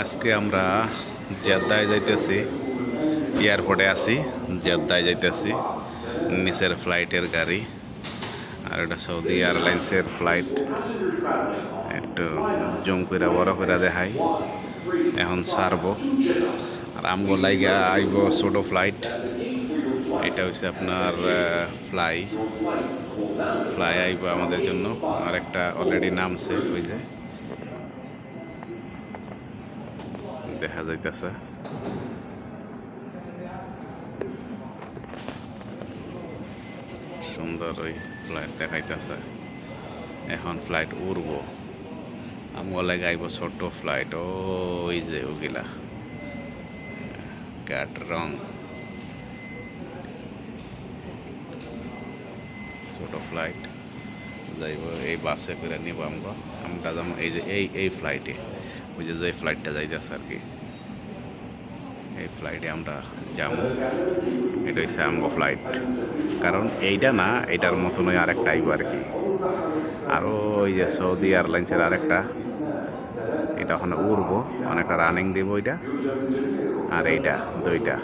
আজকে আমরা জেদ্দায় যাইতেছি। এয়ারপোর্টে আছি, জেদ্দায় যাইতেছি। নিচের ফ্লাইটের গাড়ি, আর এটা সৌদি এয়ারলাইন্সের ফ্লাইট। একটু জম করে বড় করে দেখাই। এখন ছাড়বো। আর আমগো লাইগা আইব ছোট ফ্লাইট। এটা হচ্ছে আপনার ফ্লাই। ফ্লাই আইব আমাদের জন্য। আর একটা অলরেডি নামছে, ওই যে। দেখা যাইতেছে। সুন্দর ওই ফ্লাইট দেখাইতেছে। এখন ফ্লাইট উড়ব। আমগলে গাইব ছোট ফ্লাইট ওই যে ওগুলা। কাট রং। ছোট ফ্লাইট যাইব, এই বাসে করে নিব আমরা আমরা যেমন এই যে, এই এই ফ্লাইটে ওই যে যে ফ্লাইটটা যাইতেছে আর কি এই ফ্লাইটে আমরা যাব। এটা হচ্ছে আমগো ফ্লাইট কারণ এইটা না এইটার মতনই আরেকটা আইব আর কি আরও ওই যে সৌদি এয়ারলাইন্সের আরেকটা, এটা ওখানে উড়বো অনেকটা রানিং দিব ওইটা। আর এইটা, দুইটা।